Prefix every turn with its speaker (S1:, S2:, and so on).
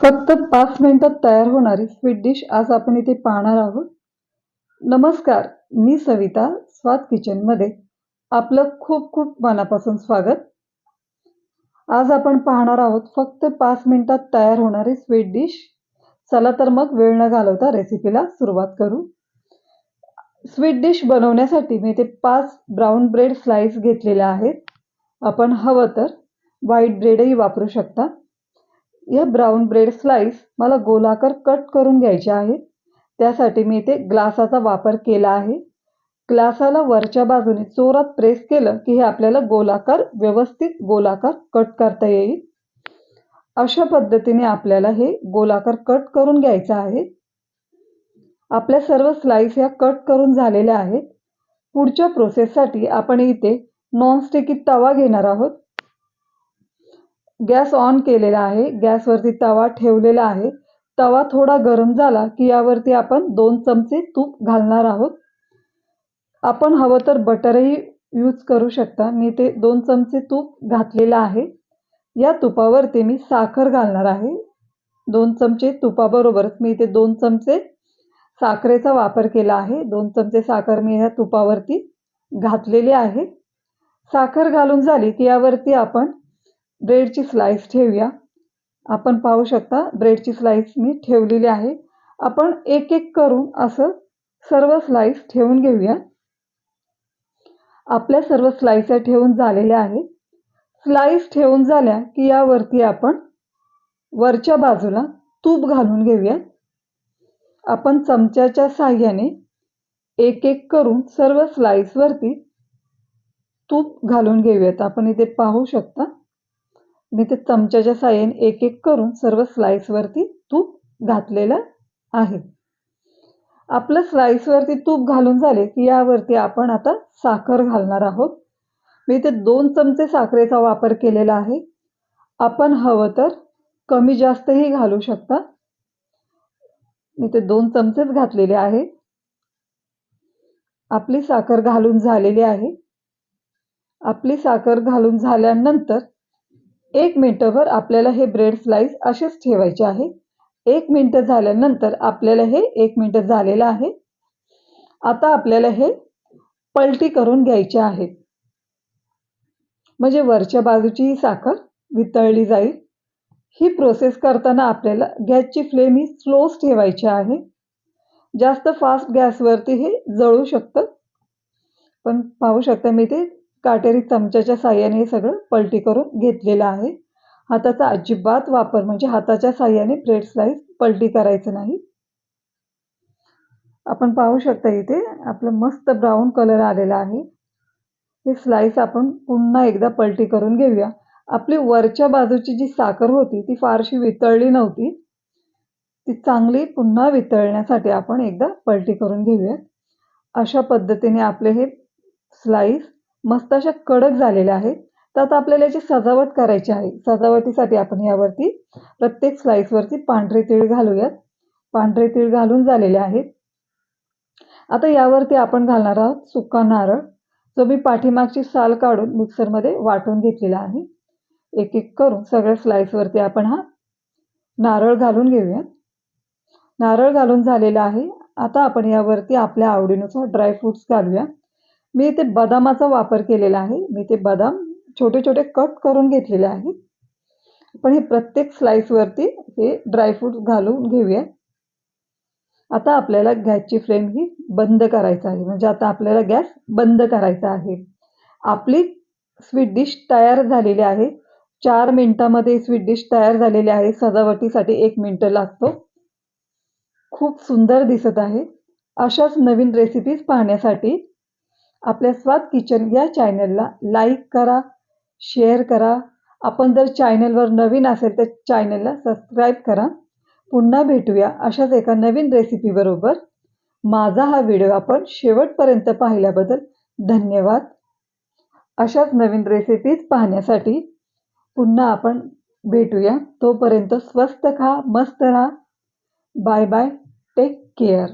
S1: फक्त पाच मिनिटात तयार होणारी स्वीट डिश आज आपण इथे पाहणार आहोत. नमस्कार मी सविता स्वाद किचनमध्ये आपलं खूप खूप मनापासून स्वागत. आज आपण पाहणार आहोत फक्त पाच मिनिटात तयार होणारी स्वीट डिश चला तर मग वेळ न घालवता रेसिपीला सुरुवात करू. स्वीट डिश बनवण्यासाठी मी ते पाच ब्राऊन ब्रेड स्लाइस घेतलेल्या आहेत. आपण हवं तर व्हाईट ब्रेडही वापरू शकता. या ब्राऊन ब्रेड स्लाइस मला गोलाकार कट करून घ्यायचे आहेत त्यासाठी मी इथे ग्लासाचा वापर केला आहे. ग्लासाला वरच्या बाजूने चोरात प्रेस केलं की हे आपल्याला गोलाकार व्यवस्थित गोलाकार कट करता येईल. अशा पद्धतीने आपल्याला हे गोलाकार कट करून घ्यायचं आहे. आपल्या सर्व स्लाईस ह्या कट करून झालेल्या आहेत. पुढच्या प्रोसेससाठी आपण इथे नॉनस्टिकी तवा घेणार आहोत. गॅस ऑन केलेला आहे गॅसवरती तवा ठेवलेला आहे. तवा थोडा गरम झाला की यावरती आपण दोन चमचे तूप घालणार आहोत. आपण हवं तर बटरही यूज करू शकता. मी ते दोन चमचे तूप घातलेलं आहे. या तुपावरती मी साखर घालणार आहे. दोन चमचे तुपाबरोबरच मी इथे दोन चमचे साखरेचा वापर केला आहे. दोन चमचे साखर मी ह्या तुपावरती घातलेली आहे. साखर घालून झाली की यावरती आपण ब्रेडची स्लाइस ठेवूया. आपण पाहू शकता ब्रेडची स्लाईस मी ठेवलेली आहे. आपण एक एक करून असं सर्व स्लाईस ठेवून घेऊया. आपल्या सर्व स्लाइस ठेवून झालेल्या आहेत. स्लाईस ठेवून झाल्या की यावरती आपण वरच्या बाजूला तूप घालून घेऊया. आपण चमच्याच्या साह्याने एक एक करून सर्व स्लाईसवरती तूप घालून घेऊयात. आपण इथे पाहू शकता. मी ते चमच्याच्या साह्याने एक एक करून सर्व स्लाईसवरती तूप घातलेलं आहे. आपलं स्लाईसवरती तूप घालून झाले की यावरती आपण आता साखर घालणार आहोत. मी इथे दोन चमचे साखरेचा वापर केलेला आहे. आपण हवं तर कमी जास्तही घालू शकता. मी ते दोन चमचेच घातलेले आहे. आपली साखर घालून झालेली आहे. आपली साखर घालून झाल्यानंतर एक मिनटंभर आपल्याला हे ब्रेड स्लाइस असेच ठेवायचे आहे. एक मिनटं झाल्यानंतर आपल्याला हे एक मिनटं झालेलं आहे. आता आपल्याला हे पलटी करून घ्यायचे आहे. म्हणजे वरच्या बाजूची ही साखर वितळली जाईल. ही प्रोसेस करताना आपल्याला गॅसची फ्लेम ही स्लोच ठेवायची आहे. जास्त फास्ट गॅसवरती हे जळू शकतं. पण पाहू शकता मी ते काटेरी चमच्याच्या साह्याने हे सगळं पलटी करून घेतलेलं आहे. हाताचा अजिबात वापर म्हणजे हाताच्या साह्याने ब्रेड स्लाईस पलटी करायचं नाही. आपण पाहू शकता इथे आपलं मस्त ब्राऊन कलर आलेला आहे. हे स्लाईस आपण पुन्हा एकदा पलटी करून घेऊया. आपली वरच्या बाजूची जी साखर होती ती फारशी वितळली नव्हती. ती चांगली पुन्हा वितळण्यासाठी आपण एकदा पलटी करून घेऊयात. अशा पद्धतीने आपले हे स्लाईस मस्त अशा कडक झालेल्या आहेत. तर आता आपल्याला याची सजावट करायची आहे. सजावटीसाठी आपण यावरती प्रत्येक स्लाईसवरती पांढरे तीळ घालूयात. पांढरे तीळ घालून झालेले आहेत. आता यावरती आपण घालणार आहोत सुका नारळ. जो मी पाठीमागची साल काढून मिक्सरमध्ये वाटून घेतलेला आहे. एक एक करून सगळ्या स्लाईसवरती आपण हा नारळ घालून घेऊयात. नारळ घालून झालेला आहे. आता आपण यावरती आपल्या आवडीनुसार ड्रायफ्रूट्स घालूया मी इथे बदामाचा वापर केलेला आहे. मी ते बदाम छोटे छोटे कट करून घेतलेले आहेत. पण हे प्रत्येक स्लाईसवरती हे ड्रायफ्रूट्स घालून घेऊया. आता आपल्याला गॅसची फ्लेम ही बंद करायचं आहे. म्हणजे आता आपल्याला गॅस बंद करायचा आहे. आपली स्वीट डिश तयार झालेली आहे. चार मिनटामध्ये स्वीट डिश तयार झालेली आहे. सजावटीसाठी एक मिनटं लागतो. खूप सुंदर दिसत आहे. अशाच नवीन रेसिपीज पाहण्यासाठी आपल्या स्वाद किचन या चॅनलला लाईक करा शेअर करा. आपण जर चॅनलवर नवीन असेल तर चॅनलला सबस्क्राईब करा. पुन्हा भेटूया अशाच एका नवीन रेसिपीबरोबर माझा हा व्हिडिओ आपण शेवटपर्यंत पाहिल्याबद्दल धन्यवाद. अशाच नवीन रेसिपीज पाहण्यासाठी पुन्हा आपण भेटूया. तोपर्यंत स्वस्त खा मस्त राहा. Bye bye. Take care